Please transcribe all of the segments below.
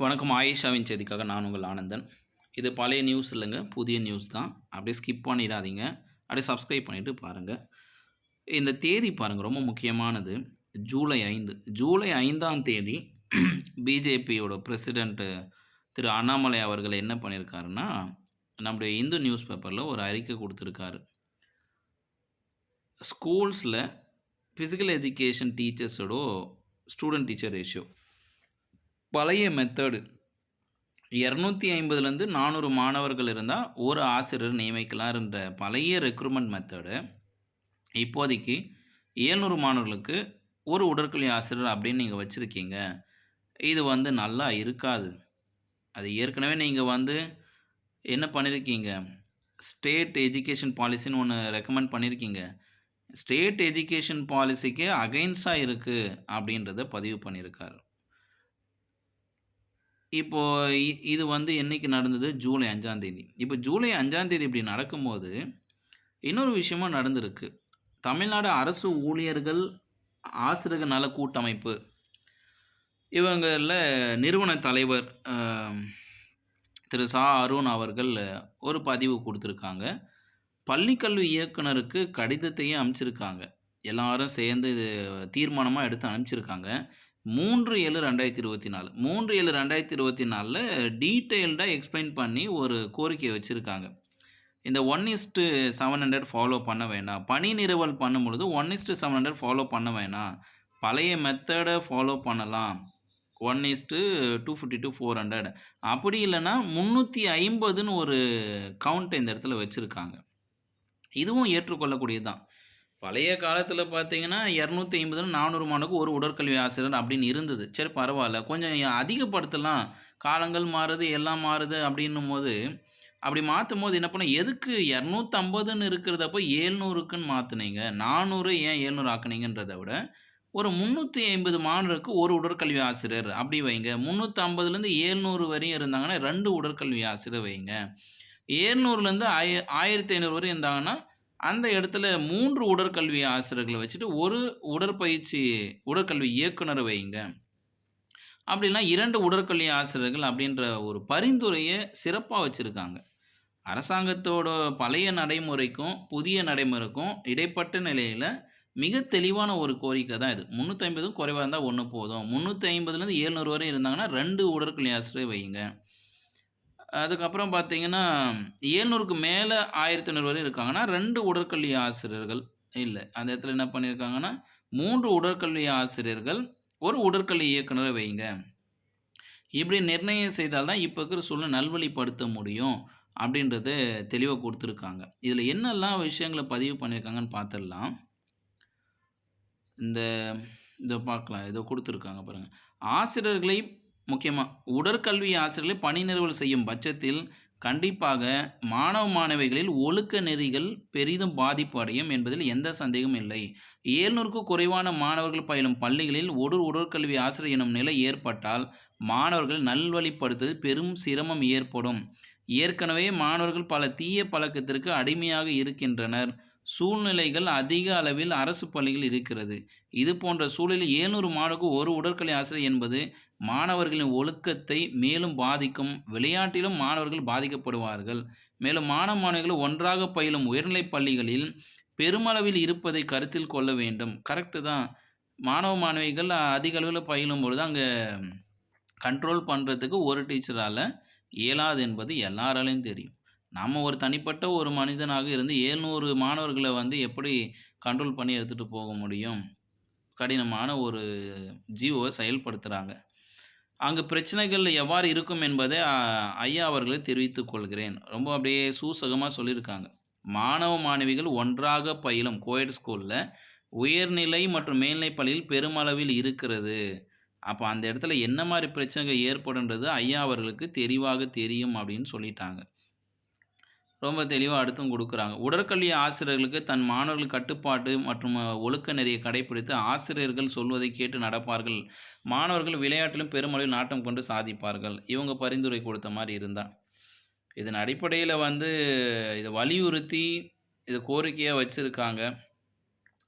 வணக்கம் ஆயிஷாவின் செய்திக்காக நான் உங்கள் ஆனந்தன். இது பழைய நியூஸ் இல்லைங்க புதிய நியூஸ் தான். அப்படியே ஸ்கிப் பண்ணிடாதீங்க. அப்படியே சப்ஸ்கிரைப் பண்ணிவிட்டு பாருங்கள் இந்த தேதி பாருங்கள் ரொம்ப முக்கியமானது. ஜூலை ஐந்து. ஜூலை ஐந்தாம் தேதி பிஜேபியோட பிரசிடெண்ட்டு திரு அண்ணாமலை அவர்கள் என்ன பண்ணியிருக்காருன்னா நம்முடைய இந்து நியூஸ் பேப்பரில் ஒரு அறிக்கை கொடுத்துருக்காரு. ஸ்கூல்ஸில் ஃபிசிக்கல் எஜுகேஷன் டீச்சர்ஸோட ஸ்டூடெண்ட் டீச்சர் ரேஷியோ பழைய மெத்தடு இரநூத்தி ஐம்பதுலேருந்து நானூறு மாணவர்கள் இருந்தால் ஒரு ஆசிரியர் நியமிக்கலாம்ன்ற பழைய ரெக்ரூட்மெண்ட் மெத்தடு இப்போதைக்கு ஏழ்நூறு மாணவர்களுக்கு ஒரு உடற்கல்வி ஆசிரியர் அப்படின்னு நீங்கள் வச்சுருக்கீங்க. இது வந்து நல்லா இருக்காது. அது ஏற்கனவே நீங்கள் வந்து என்ன பண்ணியிருக்கீங்க ஸ்டேட் எஜுகேஷன் பாலிசின்னு ஒன்று ரெக்கமெண்ட் பண்ணியிருக்கீங்க ஸ்டேட் எஜுகேஷன் பாலிசிக்கு அகைன்ஸ்டாக இருக்குது அப்படின்றத பதிவு பண்ணியிருக்காரு இப்போ இது வந்து என்னைக்கு நடந்தது? ஜூலை அஞ்சாந்தேதி இப்போ ஜூலை அஞ்சாந்தேதி இப்படி நடக்கும்போது இன்னொரு விஷயமும் நடந்திருக்கு. தமிழ்நாடு அரசு ஊழியர்கள் ஆசிரியர்கள் நல கூட்டமைப்பு இவங்களில் நிறுவன தலைவர் திரு சா. அருண் அவர்கள் ஒரு பதிவு கொடுத்துருக்காங்க. பள்ளிக்கல்வி இயக்குனருக்கு கடிதத்தையும் அனுப்பிச்சிருக்காங்க. எல்லாரும் சேர்ந்து இது தீர்மானமாக எடுத்து அனுப்பிச்சிருக்காங்க. மூன்று ஏழு ரெண்டாயிரத்தி இருபத்தி நாலு. மூன்று ஏழு ரெண்டாயிரத்தி இருபத்தி நாலில் டீட்டெயில்டாக எக்ஸ்பிளைன் பண்ணி ஒரு கோரிக்கையை வச்சுருக்காங்க. இந்த one is to seven hundred follow பண்ண வேண்டாம் பணி நிறுவல் பண்ணும் பொழுது one is to seven hundred follow பண்ண வேணாம். பழைய மெத்தடை ஃபாலோ பண்ணலாம். One is to two fifty two four hundred. அப்படி இல்லைன்னா முந்நூற்றி ஐம்பதுன்னு ஒரு கவுண்ட் இந்த இடத்துல வச்சுருக்காங்க. இதுவும் ஏற்றுக்கொள்ளக்கூடியது தான் பழைய காலத்தில் பார்த்தீங்கன்னா இரநூத்தி ஐம்பது நானூறு மாணவருக்கு ஒரு உடற்கல்வி ஆசிரியர் அப்படின்னு இருந்தது. சரி பரவாயில்ல. கொஞ்சம் அதிகப்படுத்தலாம். காலங்கள் மாறுது எல்லாம் மாறுது அப்படின்னும் போது அப்படி மாற்றும் போது என்ன பண்ண எதுக்கு இரநூத்தம்பதுன்னு இருக்கிறதப்போ ஏழ்நூறுக்குன்னு மாற்றுனீங்க நானூறு ஏன் ஏழ்நூறு ஆக்குனீங்கன்றதை விட ஒரு முந்நூற்றி ஐம்பது மாணவருக்கு ஒரு உடற்கல்வி ஆசிரியர். அப்படி வைங்க. முந்நூற்றி ஐம்பதுலேருந்து ஏழ்நூறு வரையும் இருந்தாங்கன்னா ரெண்டு உடற்கல்வி ஆசிரியர் வைங்க. ஏழ்நூறுலேருந்து ஆய ஆயிரத்தி ஐநூறு வரையும் இருந்தாங்கன்னா அந்த இடத்துல மூன்று உடற்கல்வி ஆசிரியர்களை வச்சுட்டு ஒரு உடற்பயிற்சி உடற்கல்வி இயக்குனரை வைங்க அப்படின்னா இரண்டு உடற்கல்வி ஆசிரியர்கள் அப்படின்ற ஒரு பரிந்துரையை சிறப்பாக வச்சுருக்காங்க. அரசாங்கத்தோட பழைய நடைமுறைக்கும் புதிய நடைமுறைக்கும் இடைப்பட்ட நிலையில் மிக தெளிவான ஒரு கோரிக்கை தான் இது. முந்நூற்றி ஐம்பதும் குறைவாக இருந்தால் ஒன்று போதும். முந்நூற்றி ஐம்பதுலேருந்து ஏழ்நூறு வரை இருந்தாங்கன்னா ரெண்டு உடற்கல்வி ஆசிரியர் வைங்க அதுக்கப்புறம் பார்த்தீங்கன்னா ஏழ்நூறுக்கு மேலே ஆயிரத்தி ஐநூறு வரையும் இருக்காங்கன்னா ரெண்டு உடற்கல்வி ஆசிரியர்கள் இல்லை. அந்த இடத்துல என்ன பண்ணியிருக்காங்கன்னா மூன்று உடற்கல்வி ஆசிரியர்கள் ஒரு உடற்கல்வி இயக்குனரை வைங்க. இப்படி நிர்ணயம் செய்தால் தான் இப்போ இருக்கிற சூழ்நிலை நல்வழிப்படுத்த முடியும் அப்படின்றத தெளிவாக கொடுத்துருக்காங்க. இதில் என்னெல்லாம் விஷயங்களை பதிவு பண்ணியிருக்காங்கன்னு பார்த்துடலாம். இந்த இதை பார்க்கலாம். இதை கொடுத்துருக்காங்க பாருங்கள் ஆசிரியர்களை முக்கியமாக உடற்கல்வி ஆசிரியர்களை பணி நிறுவல் செய்யும் பட்சத்தில் கண்டிப்பாக மாணவ மாணவிகளில் ஒழுக்க நெறிகள் பெரிதும் பாதிப்பு அடையும் என்பதில் எந்த சந்தேகமும் இல்லை. ஏழ்நூறுக்கு குறைவான மாணவர்கள் பயிலும் பள்ளிகளில் ஒரு உடற்கல்வி ஆசிரியர் எனும் நிலை ஏற்பட்டால் மாணவர்கள் நல்வழிப்படுத்துவது பெரும் சிரமம் ஏற்படும். ஏற்கனவே மாணவர்கள் பல தீய பழக்கத்திற்கு அடிமையாக இருக்கின்றனர். சூழ்நிலைகள் அதிக அளவில் அரசு பள்ளிகள் இருக்கிறது. இது போன்ற சூழலில் ஏழ்நூறு மாணவருக்கு ஒரு உடற்கல்வி ஆசிரியர் என்பது மாணவர்களின் ஒழுக்கத்தை மேலும் பாதிக்கும் விளையாட்டிலும் மாணவர்கள் பாதிக்கப்படுவார்கள். மேலும் மாணவ மாணவிகள் ஒன்றாக பயிலும் உயர்நிலைப் பள்ளிகளில் பெருமளவில் இருப்பதை கருத்தில் கொள்ள வேண்டும். கரெக்டு தான். மாணவ மாணவிகள் அதிக அளவில் பயிலும் பொழுது அங்கே கண்ட்ரோல் பண்ணுறதுக்கு ஒரு டீச்சரால் இயலாது என்பது எல்லாராலையும் தெரியும். நம்ம ஒரு தனிப்பட்ட ஒரு மனிதனாக இருந்து ஏழ்நூறு மாணவர்களை வந்து எப்படி கண்ட்ரோல் பண்ணி எடுத்துகிட்டு போக முடியும்? கடினமான ஒரு ஜீவோவை செயல்படுத்துகிறாங்க அங்கு பிரச்சனைகள் எவ்வாறு இருக்கும் என்பதை ஐயா அவர்களை தெரிவித்துக் கொள்கிறேன். ரொம்ப அப்படியே சூசகமாக சொல்லியிருக்காங்க. மாணவ மாணவிகள் ஒன்றாக பயிலும் கோயட் ஸ்கூலில் உயர்நிலை மற்றும் மேல்நிலை பள்ளியில் பெருமளவில் இருக்கிறது. அப்போ அந்த இடத்துல என்ன மாதிரி பிரச்சனைகள் ஏற்படுன்றது ஐயா அவர்களுக்கு தெளிவாக தெரியும் அப்படின்னு சொல்லிட்டாங்க. ரொம்ப தெளிவாக அடுத்தும் கொடுக்குறாங்க. உடற்கல்வி ஆசிரியர்களுக்கு தன் மாணவர்கள் கட்டுப்பாட்டு மற்றும் ஒழுக்க நெறியை கடைபிடித்து ஆசிரியர்கள் சொல்வதை கேட்டு நடப்பார்கள். மாணவர்கள் விளையாட்டிலும் பெருமளவில் நாட்டம் கொண்டு சாதிப்பார்கள். இவங்க பரிந்துரை கொடுத்த மாதிரி இருந்தால் இதன் அடிப்படையில் வந்து இதை வலியுறுத்தி இதை கோரிக்கையாக வச்சுருக்காங்க.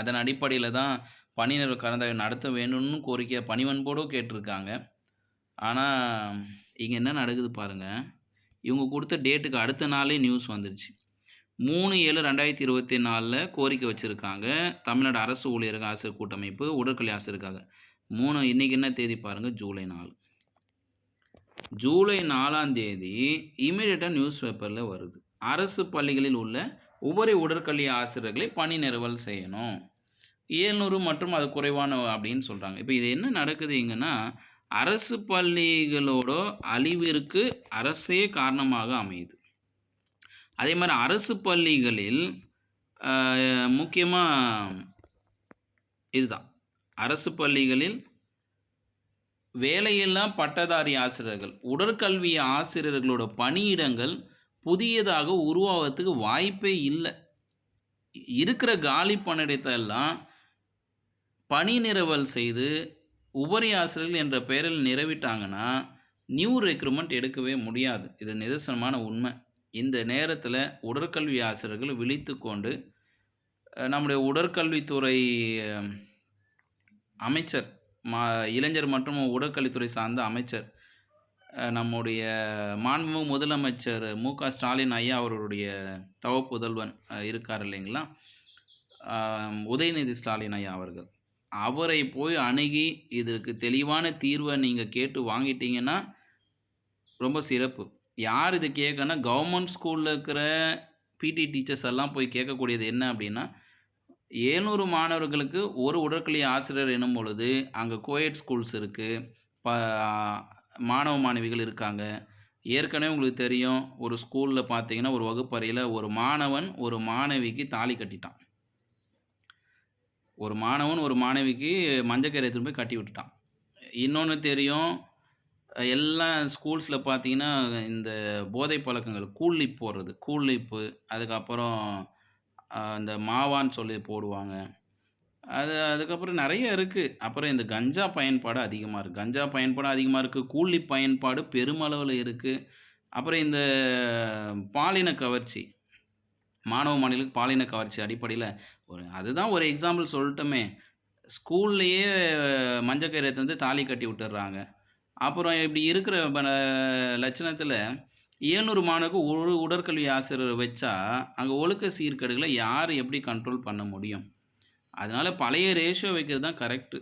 அதன் அடிப்படையில் தான் பணியினர் கலந்தாய்வு நடத்த வேணும்னு கோரிக்கையை பணிவன்போடு கேட்டிருக்காங்க. ஆனால் இங்கே என்ன நடக்குது பாருங்கள் இவங்க கொடுத்த டேட்டுக்கு அடுத்த நாளே நியூஸ் வந்துடுச்சு மூணு ஏழு ரெண்டாயிரத்தி இருபத்தி நாலில் கோரிக்கை வச்சுருக்காங்க தமிழ்நாடு அரசு ஊழியர்கள் ஆசிரியர் கூட்டமைப்பு, உடற்கல்வி ஆசிரியருக்காக. 3 இன்னைக்கு என்ன தேதி பாருங்கள் ஜூலை நாலு ஜூலை நாலாம் தேதி இமீடியட்டாக நியூஸ் பேப்பரில் வருது. அரசு பள்ளிகளில் உள்ள உபரி உடற்கல்வி ஆசிரியர்களை பணி நிறுவல் செய்யணும். 700 மற்றும் அது குறைவான அப்படின்னு சொல்கிறாங்க இப்போ இது என்ன நடக்குது இங்கன்னா, அரசு பள்ளிகளோட அழிவிற்கு அரசே காரணமாக அமையுது. அதே மாதிரி அரசு பள்ளிகளில் முக்கியமாக இதுதான். அரசு பள்ளிகளில் வேலையில்லா பட்டதாரி ஆசிரியர்கள், உடற்கல்வி ஆசிரியர்களோட பணியிடங்கள் புதியதாக உருவாகிறதுக்கு வாய்ப்பே இல்லை இருக்கிற காலி பணியிடத்தை எல்லாம் பணி நிரவல் செய்து, உபரி ஆசிரியர்கள் என்ற பெயரில் நிரவிட்டாங்கன்னா, நியூ ரெக்ரூட்மெண்ட் எடுக்கவே முடியாது. இது நிதர்சனமான உண்மை இந்த நேரத்தில் உடற்கல்வி ஆசிரியர்கள் விழித்துக்கொண்டு, கொண்டு நம்முடைய உடற்கல்வித்துறை அமைச்சர், ம இளைஞர் மற்றும் உடற்கல்வித்துறை சார்ந்த அமைச்சர், நம்முடைய மாண்பு முதலமைச்சர் மு.க. ஸ்டாலின் ஐயா அவர்களுடைய தவப்புதல்வன் இருக்கார் இல்லைங்களா? உதயநிதி ஸ்டாலின் ஐயா அவர்கள். அவரை போய் அணுகி, இதற்கு தெளிவான தீர்வை நீங்கள் கேட்டு வாங்கிட்டீங்கன்னா, ரொம்ப சிறப்பு. யார் இது கேட்கன்னா, கவர்மெண்ட் ஸ்கூலில் இருக்கிற பிடி டீச்சர்ஸ் எல்லாம் போய் கேட்கக்கூடியது என்ன அப்படின்னா, 700 மாணவர்களுக்கு ஒரு உடற்கல்வி ஆசிரியர் எனும் பொழுது, அங்கே கோயட் ஸ்கூல்ஸ் இருக்குது ப மாணவ, மாணவிகள் இருக்காங்க. ஏற்கனவே உங்களுக்கு தெரியும், ஒரு ஸ்கூலில் பார்த்தீங்கன்னா, ஒரு வகுப்பறையில் ஒரு மாணவன், ஒரு மாணவிக்கு தாலி கட்டிட்டான். ஒரு மாணவன், ஒரு மாணவிக்கு மஞ்ச கயிறு போய் கட்டி விட்டுட்டான். இன்னொன்று தெரியும், எல்லா ஸ்கூல்ஸில் பார்த்தீங்கன்னா, இந்த போதை பழக்கங்கள் கூல் லிப் போடுறது. கூல் லிப்பு, அதுக்கப்புறம் இந்த மாவான்னு சொல்லி போடுவாங்க. அது அதுக்கப்புறம் நிறைய இருக்குது அப்புறம் இந்த கஞ்சா பயன்பாடு அதிகமாக இருக்குது கஞ்சா பயன்பாடு அதிகமாக இருக்குது கூல் லிப் பயன்பாடு பெருமளவில் இருக்குது அப்புறம் இந்த பாலின கவர்ச்சி. மாணவ, மாணவிகளுக்கு பாலின கவர்ச்சி அடிப்படையில் ஒரு அதுதான் ஒரு எக்ஸாம்பிள் சொல்லட்டுமே. ஸ்கூல்லையே மஞ்சள் கயிறு வந்து தாலி கட்டி விட்டுர்றாங்க. அப்புறம் இப்படி இருக்கிற ப ஏழ்நூறு 700 மாணவருக்கு ஒரு உடற்கல்வி ஆசிரியர் வச்சா, அங்கே ஒழுக்க சீர்கேடுகளை யார் எப்படி கண்ட்ரோல் பண்ண முடியும்? அதனால் பழைய ரேஷியோ வைக்கிறது தான் கரெக்ட்டு.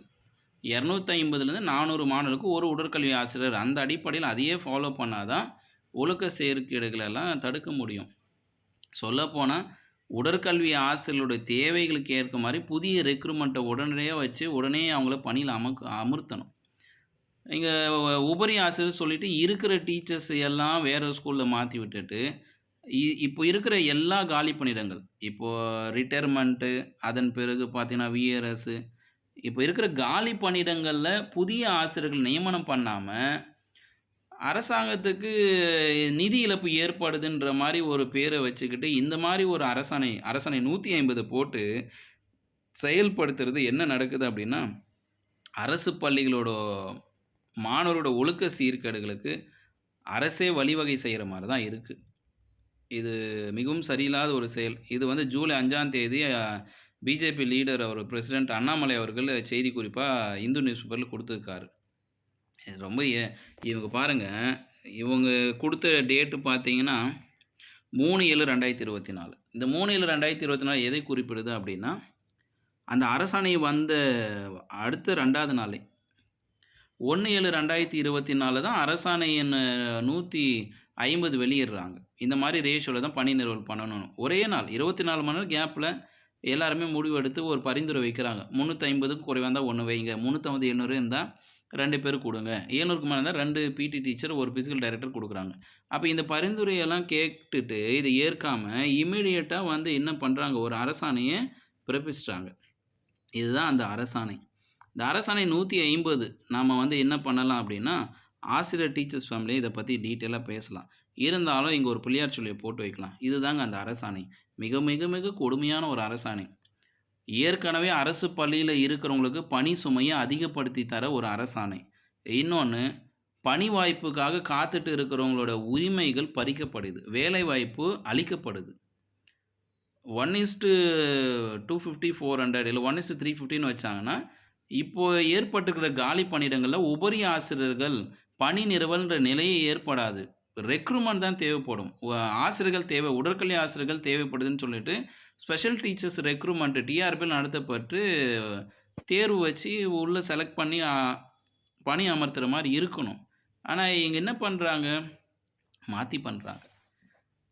250லேருந்து 400 மாணவர்களுக்கு ஒரு உடற்கல்வி ஆசிரியர். அந்த அடிப்படையில் அதையே ஃபாலோ பண்ணால் தான், ஒழுக்க செயற்கேடுகளெல்லாம் எல்லாம் தடுக்க முடியும். சொல்லப்போனால் உடற்கல்வி ஆசிரியர்களுடைய தேவைகளுக்கு ஏற்க மாதிரி புதிய ரெக்ரூட்மெண்ட்டை உடனடியாக வச்சு, உடனே அவங்கள பணியில் அமக் அமர்த்தணும். இங்கே உபரி ஆசிரியர் சொல்லிவிட்டு இருக்கிற டீச்சர்ஸ் எல்லாம் வேறு ஸ்கூலில் மாற்றி விட்டுட்டு, இ இப்போ இருக்கிற எல்லா காலி பணியிடங்கள், இப்போது ரிட்டையர்மெண்ட்டு அதன் பிறகு பார்த்தீங்கன்னா, விஆர்எஸ்ஸு இப்போ இருக்கிற காலி பணியிடங்களில் புதிய ஆசிரியர்கள் நியமனம் பண்ணாமல் அரசாங்கத்துக்கு நிதி இழப்பு ஏற்படுதுன்ற மாதிரி ஒரு பேரை வச்சுக்கிட்டு, இந்த மாதிரி ஒரு அரசாணை அரசாணை 150 போட்டு செயல்படுத்துறது என்ன நடக்குது அப்படின்னா, அரசு பள்ளிகளோட மாணவரோட ஒழுக்க சீர்கேடுகளுக்கு அரசே வழிவகை செய்கிற மாதிரி தான் இருக்குது இது மிகவும் சரியில்லாத ஒரு செயல். இது வந்து ஜூலை அஞ்சாம் தேதி பிஜேபி லீடர் அவர் பிரசிடென்ட் அண்ணாமலை அவர்கள் செய்தி குறிப்பாக இந்து நியூஸ் பேப்பரில் கொடுத்துருக்காரு ரொம்ப இவங்க பாருங்கள் இவங்க கொடுத்த டேட்டு பார்த்தீங்கன்னா மூணு ஏழு ரெண்டாயிரத்தி இருபத்தி நாலு. இந்த மூணு ஏழு ரெண்டாயிரத்தி இருபத்தி நாலு எதை குறிப்பிடுது அப்படின்னா அந்த அரசாணை வந்த அடுத்த ரெண்டாவது நாளே ஒன்று ஏழு ரெண்டாயிரத்தி இருபத்தி நாலு தான் அரசாணையின் நூற்றி ஐம்பது வெளியிடுறாங்க. இந்த மாதிரி ரேஷியோவில் தான் பணி நிறுவல் பண்ணணும். ஒரே நாள் இருபத்தி நாலு மணி நேரம் கேப்பில் எல்லாருமே முடிவெடுத்து ஒரு பரிந்துரை வைக்கிறாங்க. முந்நூற்றி ஐம்பதுக்கு குறைவாக இருந்தால் ஒன்று வைங்க. முந்நூற்றம்பது எழுநூறு இருந்தால் ரெண்டு பேர் கொடுங்க ஏனூருக்கு மேலே தான் ரெண்டு பிடி டீச்சர், ஒரு ஃபிசிக்கல் டைரக்டர் கொடுக்குறாங்க அப்போ இந்த பரிந்துரையெல்லாம் கேட்டுட்டு, இதை ஏற்காம இமீடியட்டாக வந்து என்ன பண்ணுறாங்க ஒரு அரசாணையை பிறப்பிச்சிட்டாங்க இதுதான் அந்த அரசாணை. இந்த அரசாணை நூற்றி ஐம்பது நாம் வந்து என்ன பண்ணலாம் அப்படின்னா, ஆசிரியர் டீச்சர்ஸ் ஃபேமிலியை இதை பற்றி டீட்டெயிலாக பேசலாம். இருந்தாலும் இங்கே ஒரு பிள்ளையார் சொல்லியை போட்டு வைக்கலாம். இதுதாங்க அந்த அரசாணை. மிக மிக மிக கொடுமையான ஒரு அரசாணை. ஏற்கனவே அரசு பள்ளியில் இருக்கிறவங்களுக்கு பணி சுமையை அதிகப்படுத்தி தர ஒரு அரசாணை. இன்னொன்று பணி வாய்ப்புக்காக காத்துட்டு இருக்கிறவங்களோட உரிமைகள் பறிக்கப்படுது. வேலைவாய்ப்பு அளிக்கப்படுது. 1:250, 400 இல்ல 1:350ன்னு வச்சாங்கன்னா, இப்போ ஏற்பட்டிருக்கிற காலி பணியிடங்களில் உபரி ஆசிரியர்கள் பணி நிறுவல்ன்ற நிலையே ஏற்படாது. ரெக்ரூட்மெண்ட் தான் தேவைப்படும். ஆசிரியர்கள் தேவை. உடற்கல்வி ஆசிரியர்கள் தேவைப்படுதுன்னு சொல்லிட்டு, ஸ்பெஷல் டீச்சர்ஸ் ரெக்ரூட்மெண்ட் டிஆர்பியில் நடத்தப்பட்டு, தேர்வு வச்சு உள்ளே செலக்ட் பண்ணி பணி அமர்த்துகிற மாதிரி இருக்கணும். ஆனால் இங்கே என்ன பண்ணுறாங்க மாற்றி பண்ணுறாங்க